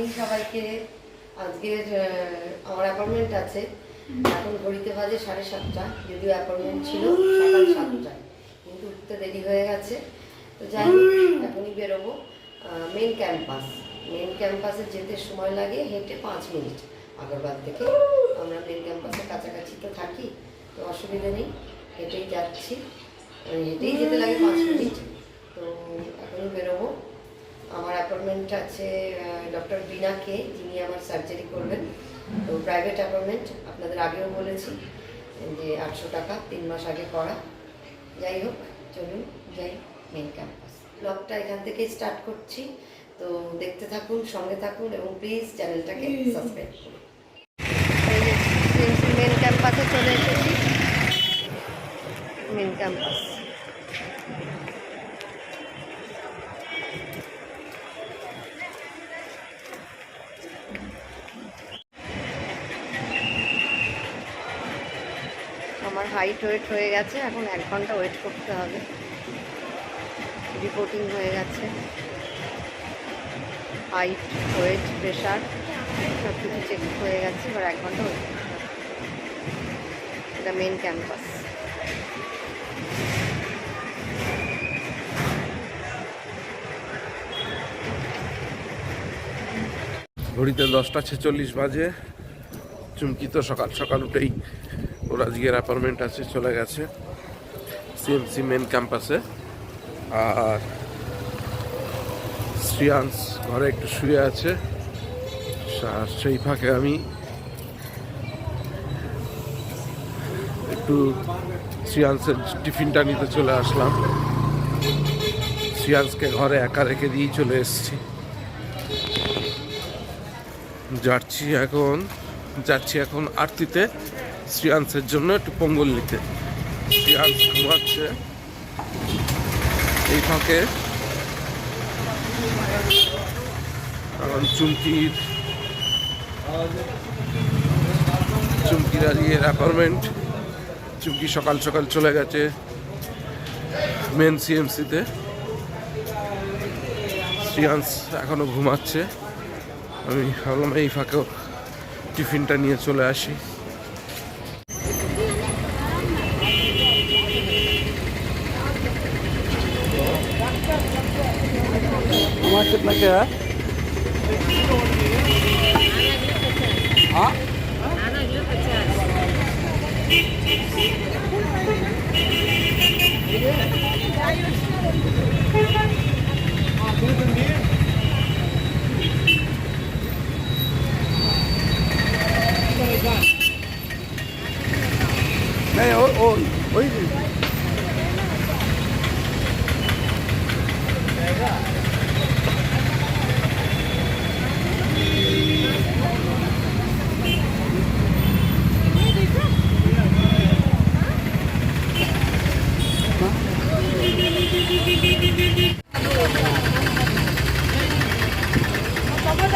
Morning সবাইকে। আজকের আমার অ্যাপয়েন্টমেন্ট আছে। এখন ঘড়িতে বাজে সাড়ে সাতটা, যদিও অ্যাপয়েন্টমেন্ট ছিল সকাল সাতটায়, কিন্তু উঠতে দেরি হয়ে গেছে। তো যাই হোক, এখনই বেরোবো। মেন ক্যাম্পাস মেন ক্যাম্পাসে যেতে সময় লাগে হেঁটে পাঁচ মিনিট আগরবাদ থেকে। আমরা মেন ক্যাম্পাসের কাছাকাছি তো থাকি, তো অসুবিধা নেই, হেঁটেই যাচ্ছি। হেঁটেই যেতে লাগে পাঁচ মিনিট। তো এখনই বেরোবো। আমার অ্যাপয়েন্টমেন্ট আছে ডক্টর বিনাকে যিনি আমার সার্জারি করবেন। তো প্রাইভেট অ্যাপয়েন্টমেন্ট আপনাদের আগেও বলেছি যে আটশো টাকা তিন মাস আগে করা। যাই হোক, চলুন যাই মেন ক্যাম্পাস ব্লগটা এখান থেকেই স্টার্ট করছি। তো দেখতে থাকুন, সঙ্গে থাকুন এবং প্লিজ চ্যানেলটাকে সাবস্ক্রাইব করুন। মেন ক্যাম্পাসে চলে এসেছি। মেন ক্যাম্পাস হাইট ওয়েট হয়ে গেছে, এখন এক ঘণ্টা ওয়েট করতে হবে। রিপোর্টিং হয়ে গেছে। হাইট ওয়েট প্রেশার সব কিছু চেক হয়ে গেছে, এবার এক ঘণ্টা ওয়েট করতে হবে। এটা মেন ক্যাম্পাস ঘড়িতে দশটা ছেচল্লিশ বাজে। চুমকি তো সকাল সকাল উঠেই। ওর আজকের অ্যাপার্টমেন্ট আছে, চলে গেছে। সিএমসি মেন ক্যাম্পাসে আর শ্রিয়াংশ ঘরে একটু শুয়ে আছে। আর সেই ফাঁকে আমি একটু শ্রিয়াংশের টিফিনটা নিতে চলে আসলাম। শ্রিয়াংশকে ঘরে একা রেখে দিয়েই চলে এসেছি। যাচ্ছি এখন যাচ্ছি এখন আরতিতে। শ্রিয়াংসের জন্য একটু পঙ্গল নিতে। শ্রিয়াংস ঘুমাচ্ছে। এই ফাঁকে এখন চুমকির চুমকির আজকের অ্যাপার্টমেন্ট চুমকি সকাল সকাল চলে গেছে মেন সিএমসিতে শ্রিয়াংস এখনও ঘুমাচ্ছে। আমি ভাবলাম এই ফাঁকেও টিফিনটা নিয়ে চলে আসি। আমার আপনাকে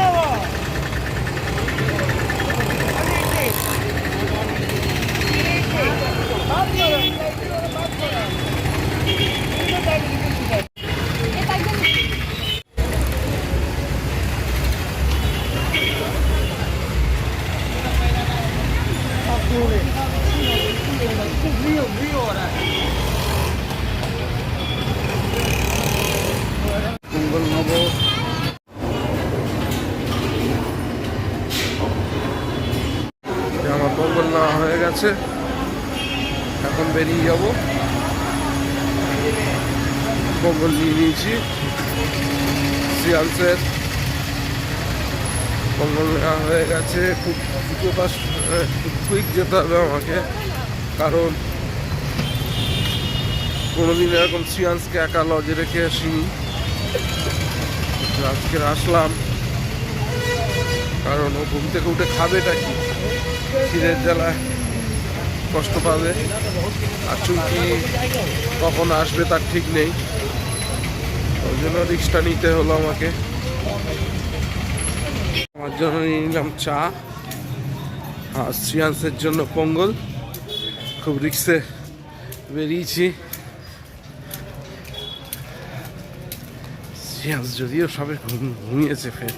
よ。পঙ্গল নেওয়া হয়ে গেছে। খুব দুটো পাশ কুইক যেতে হবে আমাকে। কারণ কোনোদিন এরকম শ্রিয়াংসকে একা লজে রেখে আসিনি। আজকে আসলাম। কারণ ও ঘুম থেকে উঠে খাবেটা কি? ক্ষীরের জ্বালায় কষ্ট পাবে। আর চুমকি কখন আসবে তার ঠিক নেই। ওই জন্য রিক্সটা নিতে হলো আমাকে। আমার জন্য নিয়ে নিলাম চা। আর শ্রিয়াংসের জন্য পঙ্গল। খুব রিক্সে বেরিয়েছি। শ্রিয়াংস যদিও সবে ঘুমিয়েছে ফের।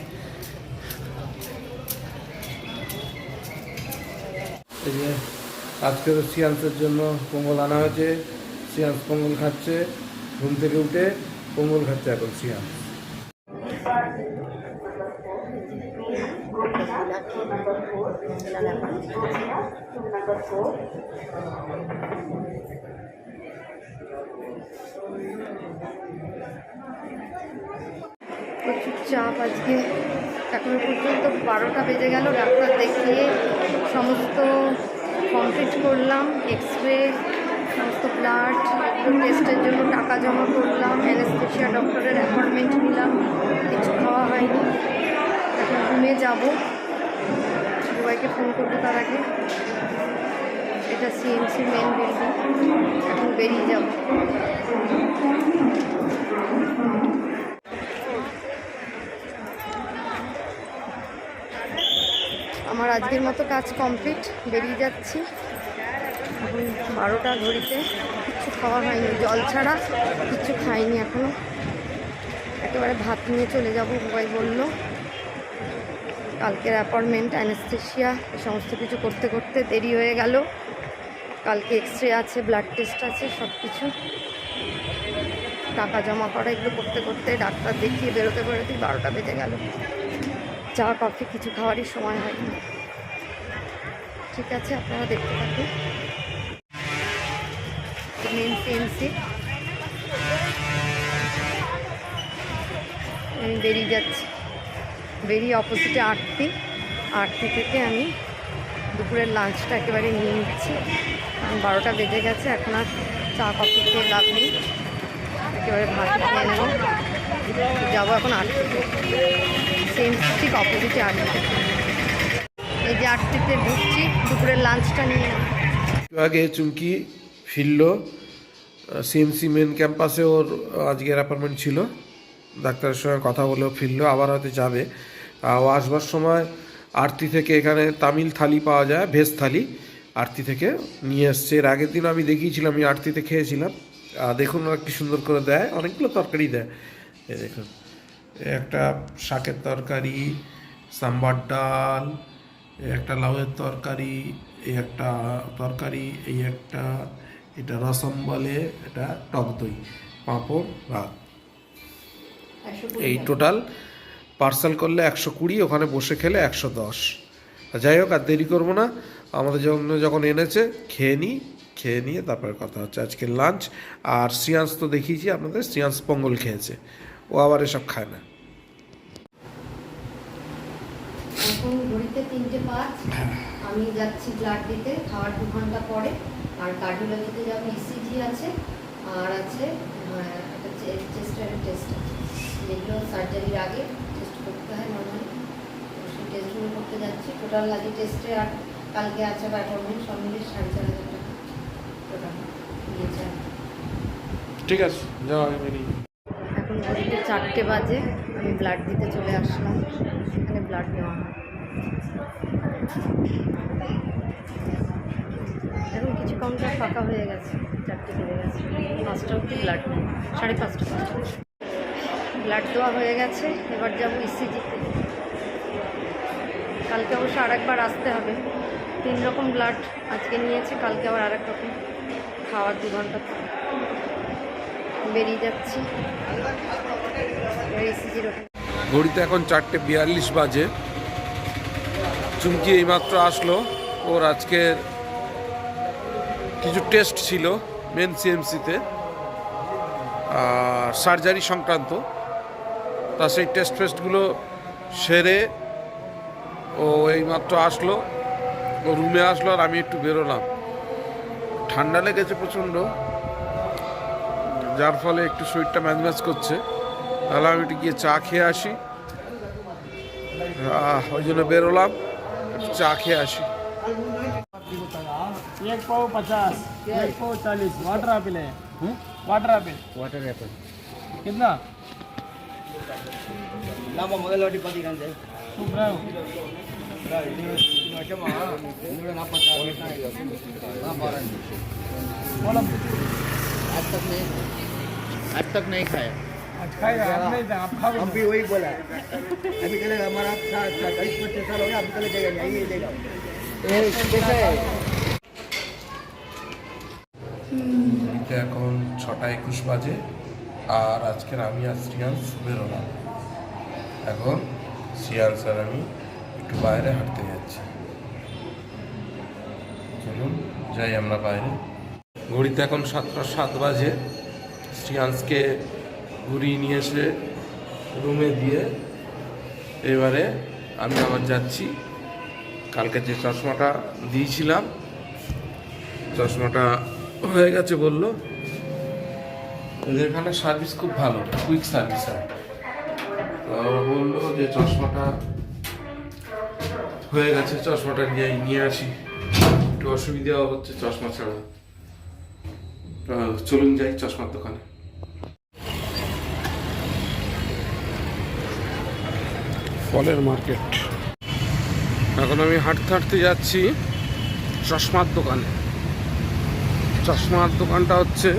আজকে তো শ্রিয়াংসের জন্য পঙ্গল আনা হয়েছে। শ্রিয়াংস পঙ্গল খাচ্ছে। ঘুম থেকে উঠে পঙ্গল খাচ্ছে এখন সিয়ান্স প্রচুর চাপ আজকে। এখনও পর্যন্ত বারোটা বেজে গেল, ডাক্তার দেখিয়ে সমস্ত কমপ্লিট করলাম এক্স রে সমস্ত ব্লাড টেস্টের জন্য টাকা জমা করলাম অ্যানেস্থেশিয়া ডক্টরের অ্যাপয়েন্টমেন্ট নিলাম, কিছু খাওয়া হয়নি। এখন রুমে যাব। সবাইকে ফোন করব তার আগে। এটা সিএমসি মেন বিল্ডিং এখন বেরিয়ে যাব। আমার আজকের মতো কাজ কমপ্লিট বেরিয়ে যাচ্ছি। এখন বারোটা ঘড়িতে। খাওয়া হয়নি, জল ছাড়া কিছু খাইনি এখনও। একেবারে ভাত নিয়ে চলে যাব মোবাইল বলল। কালকের অ্যাপয়েন্টমেন্ট অ্যানেস্থেশিয়া সমস্ত কিছু করতে করতে দেরি হয়ে গেল। কালকে এক্স রে আছে ব্লাড টেস্ট আছে সব কিছু টাকা জমা করা এগুলো করতে করতে ডাক্তার দেখিয়ে বেরোতে বেরোতেই বারোটা বেজে গেল। চা, কফি কিছু খাওয়ারই সময় হয়নি। ঠিক আছে, আপনারা দেখতে থাকুন। মেন সিএমসি আমি বেরিয়ে যাচ্ছি। বেরিয়ে অপোজিটে আটটি আটটি থেকে আমি দুপুরের লাঞ্চটা একেবারে নিয়ে নিচ্ছি। কারণ বারোটা বেজে গেছে, এখন আর চা কফি খেয়ে লাভ নেই। একেবারে ভাত খেয়ে নেব। যাব এখন আটটিতে সেম ঠিক অপোজিটে আটটি এই যে আটটিতে ঢুকছি, দুপুরের লাঞ্চটা নিয়ে আগে চুমকি ফিরল। সিএমসি মেন ক্যাম্পাসে ওর আজকের অ্যাপার্টমেন্ট ছিল। ডাক্তারের সঙ্গে কথা বলেও ফিরলো, আবার হয়তো যাবে। ও আসবার সময় আরতি থেকে এখানে তামিল থালি পাওয়া যায়, ভেজ থালি আরতি থেকে নিয়ে এসছে। এর আগের দিন আমি দেখিয়েছিলাম, আমি আরতিতে খেয়েছিলাম। দেখুন ওরা কি সুন্দর করে দেয়। অনেকগুলো তরকারি দেয়। এই দেখুন একটা শাকের তরকারি, সাম্বার ডাল একটা লাউয়ের তরকারি এই একটা তরকারি, এই একটা এটা রসম বলে এটা টক দই পাঁপড় ভাত। এই টোটাল পার্সেল করলে একশো কুড়ি ওখানে বসে খেলে একশো দশ। যাই হোক আর দেরি করব না। আমাদের জন্য যখন এনেছে খেয়ে নিই খেয়ে নিয়ে তারপরে কথা হচ্ছে। আজকে লাঞ্চ আর সিয়ান্স তো দেখিয়েছি আপনাদের সিয়ান্স পঙ্গল খেয়েছে। ও আবার এসব খায় না। পাঁচ। আমি যাচ্ছি ব্লাড দিতে খাওয়ার দু ঘণ্টা পরে। আর কার্ডিওলজিতে যাব ইসিজি আছে আর আছে একটা চেস্টের টেস্ট যেগুলো সার্জারির আগে টেস্ট করতে হয় নর্মালি সেই টেস্টগুলো করতে যাচ্ছি। টোটাল আগে টেস্টে আর কালকে আছে অ্যাপয়েন্টমেন্ট সব মিলিয়ে সাড়ে চার হাজার টাকা টোটাল নিয়েছে ঠিক আছে যাও এখন ঘড়িতে চারটে বাজে আমি ব্লাড দিতে চলে আসলাম। এখানে ব্লাড নেওয়া হয়। এখন কিছু কাউন্টার ফাঁকা হয়ে গেছে, চারটে বেজে গেছে। পাঁচটা অব্দি ব্লাড সাড়ে পাঁচটা পাঁচটা ব্লাড দেওয়া হয়ে গেছে, এবার যাব ইসিজিতে কালকে অবশ্য আরেকবার আসতে হবে। তিন রকম ব্লাড আজকে নিয়েছে, কালকে আবার আরেক রকম খাওয়ার দু ঘণ্টা বেরিয়ে যাচ্ছি। ইসিজির ওখানে। ঘড়িতে এখন চারটে বিয়াল্লিশ বাজে। চুমকি এইমাত্র আসলো। ওর আজকের কিছু টেস্ট ছিল মেন সিএমসিতে, আর সার্জারি সংক্রান্ত। তা সেই টেস্ট ফেস্টগুলো সেরে ও এইমাত্র আসলো, ও রুমে আসলো আর আমি একটু বেরোলাম। ঠান্ডা লেগেছে প্রচণ্ড, যার ফলে একটু শরীরটা ম্যাজ করছে। তাহলে আমি একটু গিয়ে চা খেয়ে আসি। ওই জন্য বেরোলাম চা খেয়ে আসি। एक पाव पचास एक पाव चालीस वाटर एपिल है। वाटर एप्पल वाटर एप्पल कितना? நாம முதல் வாட்டி आज तक नहीं आज तक नहीं खाया। आज खाएगा था हम भी वही बोला अभी हमारा अच्छा, अच्छा, पच्चीस साल हो गया कैसे है ঘড়িতে এখন ছটা একুশ বাজে, আর আজকের আমি আর শ্রিয়াংশ বেরোলাম এখন শ্রিয়াংশ আর আমি একটু বাইরে হাঁটতে যাচ্ছি। চলুন, যাই আমরা বাইরে। ঘড়িতে এখন সাতটা সাত বাজে। শ্রিয়াংশকে ঘুরিয়ে নিয়ে এসে রুমে দিয়ে এবারে আমি আবার যাচ্ছি। কালকে যে চশমাটা দিয়েছিলাম, চশমাটা হয়ে গেছে বলল ওদের এখানে সার্ভিস খুব ভালো কুইক সার্ভিস হয়। বলল যে চশমাটা হয়ে গেছে চশমাটা নিয়ে নিয়ে আসি। একটু অসুবিধাও হচ্ছে চশমা ছাড়া। চলুন যাই চশমার দোকানে। ফলের মার্কেট। এখন আমি হাঁটতে হাঁটতে যাচ্ছি চশমার দোকানে। চশমার দোকানটা হচ্ছে।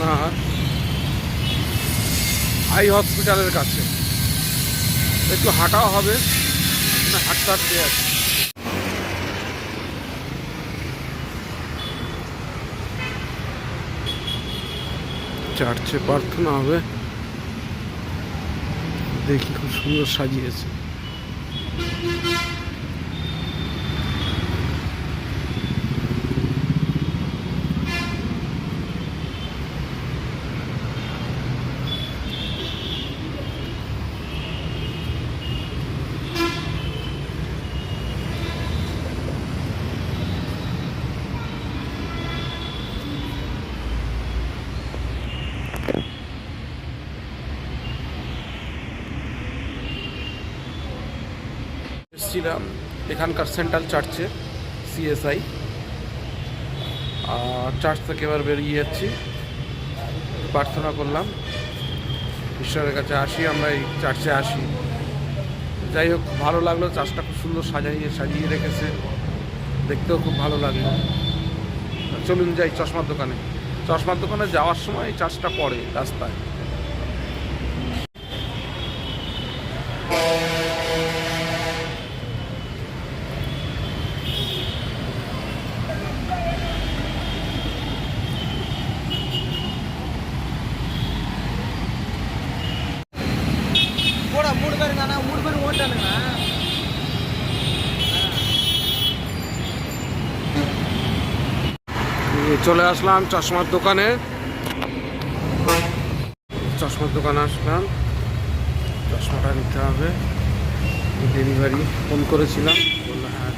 না, আই হসপিটালের কাছে। একটু হাঁটাও হবে হাঁটতে হাঁটতে যাচ্ছি। চার্চে প্রার্থনা হবে। দেখি খুব সুন্দর সাজিয়েছে। এখানকার সেন্ট্রাল চার্চে সিএসআই আর চার্চ থেকে এবার বেরিয়ে যাচ্ছি। প্রার্থনা করলাম, ঈশ্বরের কাছে আসি, আমরা এই চার্চে আসি। যাই হোক, ভালো লাগল, চার্চটা খুব সুন্দর সাজাইয়ে, সাজিয়ে রেখেছে। দেখতেও খুব ভালো লাগল চলুন যাই চশমার দোকানে। চশমার দোকানে যাওয়ার সময় এই চার্চটা পড়ে রাস্তায়। চলে আসলাম চশমার দোকানে। চশমার দোকানে আসলাম। চশমাটা নিতে হবে। ডেলিভারি ফোন করেছিলাম। হ্যাঁ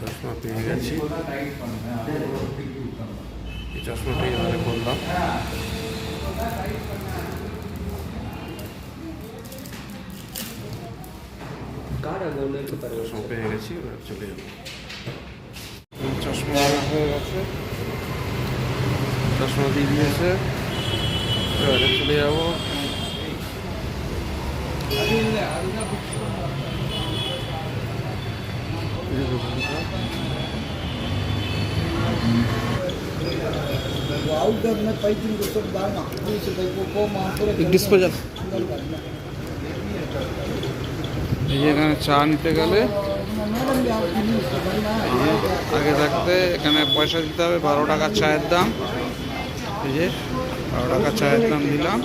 চশমা পেয়ে গেছি। এই চশমাটাই এবারে করলাম চশমা পেয়ে গেছি চলে যাব। চশমা হয়ে গেছে। চশমা দিয়ে দিয়েছে। এবারে চলে যাব। এখানে চা নিতে গেলে আগে থাকতে এখানে পয়সা দিতে হবে, বারো টাকা চায়ের দাম। এই যে, বারো টাকা চায়ের দাম দিলাম।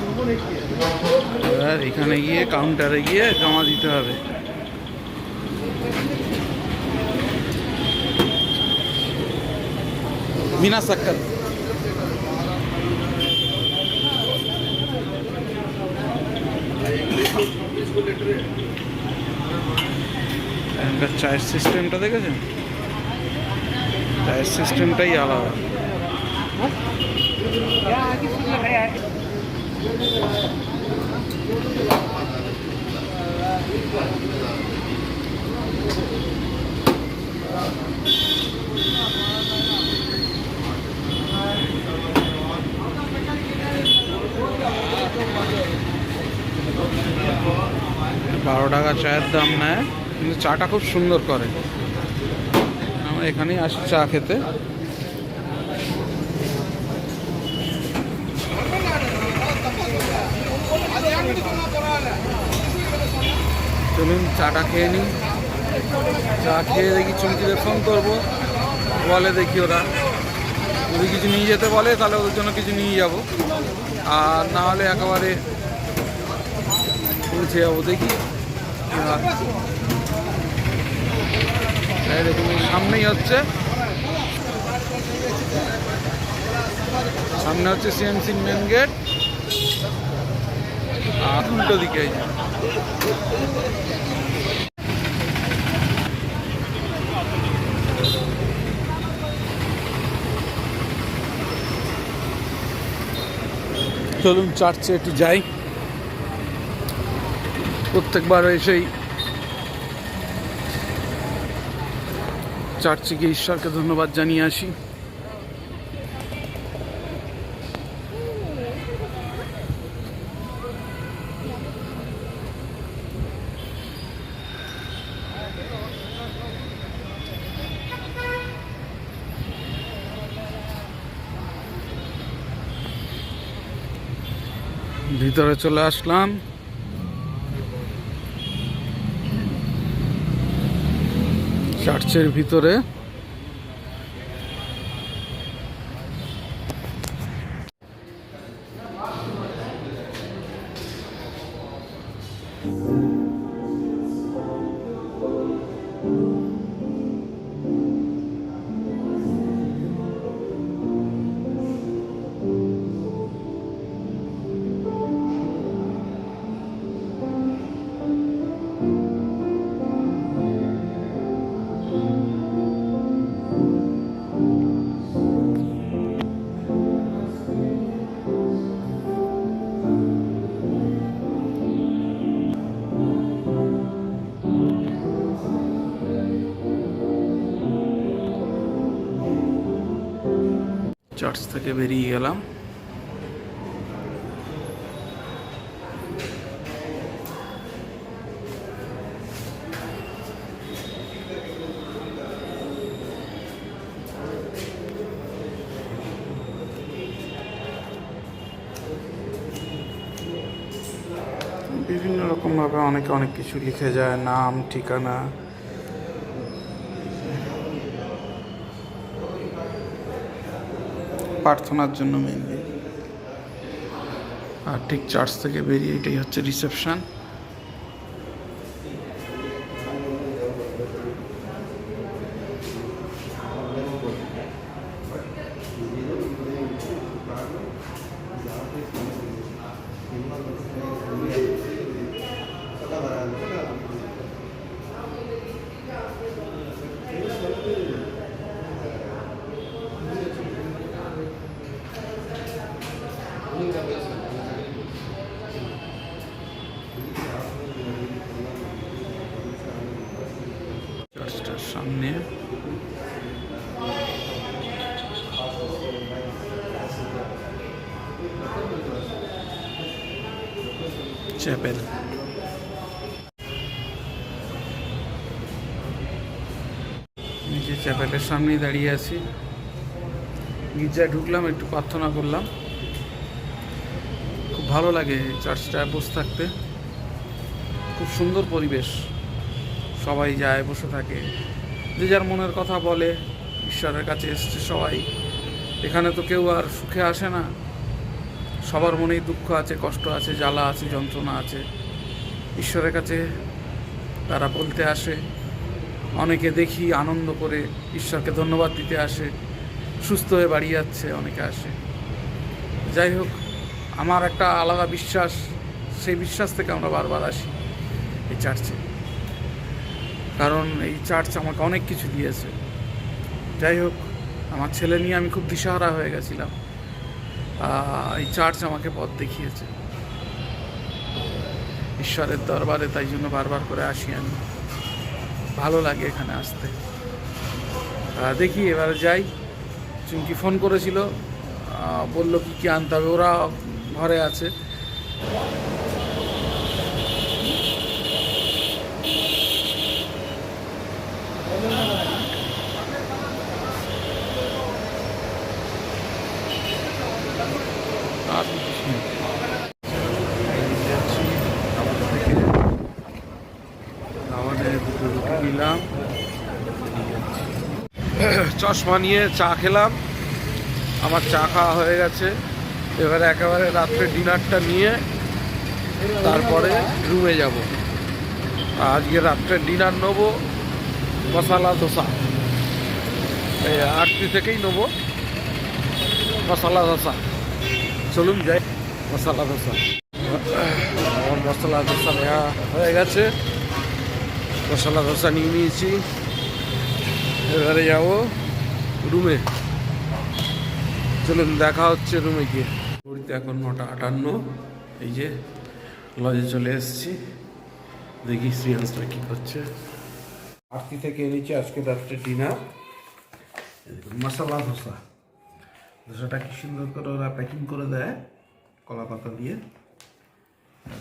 এবার এখানে গিয়ে কাউন্টারে গিয়ে জমা দিতে হবে। মিনা সাক্কার। এখানকার চায়ের সিস্টেমটা দেখেছেন চায়ের সিস্টেমটাই আলাদা বারো টাকা চায়ের দাম নেয় কিন্তু চাটা খুব সুন্দর করে। আমরা এখানেই আসি চা খেতে। চলুন চাটা খেয়ে নিই। চা খেয়ে দেখি চুমকিদের ফোন করব। বলে দেখি ওরা। যদি কিছু নিয়ে যেতে বলে, তাহলে ওদের জন্য কিছু নিয়ে যাব। আর না হলে একেবারে পৌঁছে যাব। দেখি। দেখুন সামনেই হচ্ছে। সামনে হচ্ছে সিএমসি মেন গেট আর উল্টো দিকে চলুন, চার্চে একটু যাই। প্রত্যেকবার এসেই চার্চে গিয়ে ঈশ্বরকে ধন্যবাদ জানিয়ে আসি। ভিতরে চলে আসলাম। চার্চের ভিতরে চার্চ থেকে বেরিয়ে গেলাম। বিভিন্ন রকমভাবে অনেকে অনেক কিছু লিখে যায় নাম ঠিকানা প্রার্থনার জন্য মেনলি আর ঠিক চার্চ থেকে বেরিয়ে এটাই হচ্ছে রিসেপশন চার্চটার সামনে চ্যাপেল নিজে চ্যাপেলের সামনেই দাঁড়িয়ে আছি। গির্জায় ঢুকলাম, একটু প্রার্থনা করলাম। খুব ভালো লাগে চার্চটায় বসে থাকতে। খুব সুন্দর পরিবেশ। সবাই যায়, বসে থাকে। যে যার মনের কথা বলে, ঈশ্বরের কাছে এসছে সবাই। এখানে তো কেউ আর সুখে আসে না। সবার মনেই দুঃখ আছে, কষ্ট আছে, জ্বালা আছে, যন্ত্রণা আছে। ঈশ্বরের কাছে তারা বলতে আসে, অনেকে দেখি আনন্দ করে ঈশ্বরকে ধন্যবাদ দিতে আসে, সুস্থ হয়ে বাড়ি যাচ্ছে, অনেকে আসে। যাই হোক, আমার একটা আলাদা বিশ্বাস, সেই বিশ্বাস থেকে আমরা বারবার আসি এই চার্চে। কারণ এই চার্চ আমাকে অনেক কিছু দিয়েছে। যাই হোক, আমার ছেলে নিয়ে আমি খুব দিশাহারা হয়ে গেছিলাম। এই চার্চ আমাকে পথ দেখিয়েছে। ঈশ্বরের দরবারে তাই জন্য বারবার করে আসি আমি। ভালো লাগে এখানে আসতে। দেখি, এবারে যাই। চুমকি ফোন করেছিল। বলল, কি কি আনতে হবে? ওরা ঘরে আছে আর কিছু নেই। এই যাচ্ছি খাবার থেকে খাবারে দুটো রুটি নিলাম চশমা নিয়ে চা খেলাম। আমার চা খাওয়া হয়ে গেছে। এবারে একেবারে রাত্রে ডিনারটা নিয়ে তারপরে রুমে যাব। আজকে রাত্রে ডিনার নেব মশালা ধোসা। এই আটটি থেকেই নেব মশালা ধোসা। চলুন যাই মশালা ধোসা। আমার মশলা ধোসা নেওয়া হয়ে গেছে। মশলা ধোসা নিয়ে নিয়েছি। এবারে যাব রুমে। চলুন, দেখা হচ্ছে রুমে গিয়ে। ঘড়িতে এখন নটা আটান্ন। এই যে লজে চলে এসেছি। দেখি শ্রিয়াংশটা কী করছে। আরতি থেকে এনেছি, আজকে রাত্রে ডিনার মশলা ধোসা। ধোসাটা কি সুন্দর করে ওরা প্যাকিং করে দেয়, কলা পাতা দিয়ে।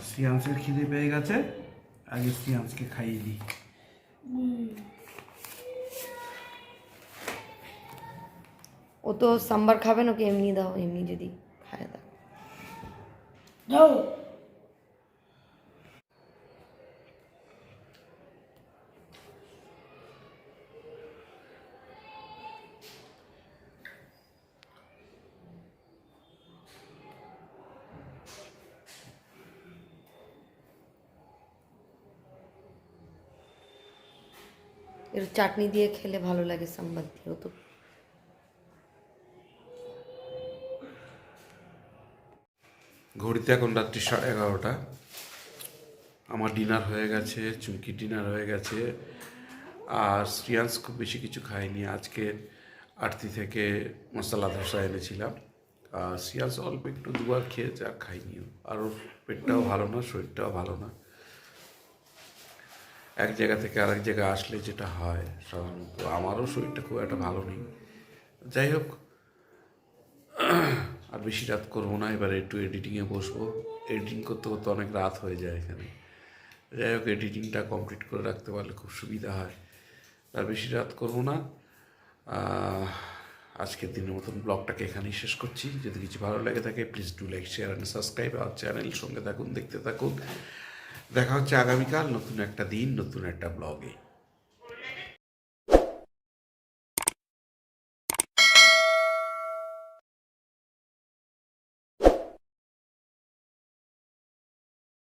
শ্রিয়াংশের খিদে পেয়ে গেছে, আগে শ্রিয়াংশকে খাইয়ে দিই। ও তো সাম্বার খাবে নাকি এমনি দাও এমনি যদি খায় দাও। এর চাটনি দিয়ে খেলে ভালো লাগে সাম্বার দিয়েও তো ঘড়িতে এখন রাত্রি সাড়ে এগারোটা। আমার ডিনার হয়ে গেছে চুমকি ডিনার হয়ে গেছে। আর শ্রিয়াংশ খুব বেশি কিছু খায়নি। আজকে আরতি থেকে মশলা ধোসা এনেছিলাম। আর শ্রিয়াংশ অল্প একটু দুবার খেয়েছে আর খাইনি। আর ওর পেটটাও ভালো না, শরীরটাও ভালো না। এক জায়গা থেকে আরেক জায়গায় আসলে যেটা হয় সাধারণত। আমারও শরীরটা খুব একটা ভালো নেই। যাই হোক আর বেশি রাত করব না, এবার একটু এডিটিংয়ে বসবো। এডিটিং করতে করতে অনেক রাত হয়ে যায় এখানে। যাই হোক এডিটিংটা কমপ্লিট করে রাখতে পারলে খুব সুবিধা হয়। আর বেশি রাত করব না। আজকের দিনের মতন ব্লগটাকে এখানেই শেষ করছি। যদি কিছু ভালো লাগে থাকে please do like share and subscribe R channel সঙ্গে থাকুন, দেখতে থাকুন। দেখা হচ্ছে আগামীকাল নতুন একটা দিন, নতুন একটা ব্লগে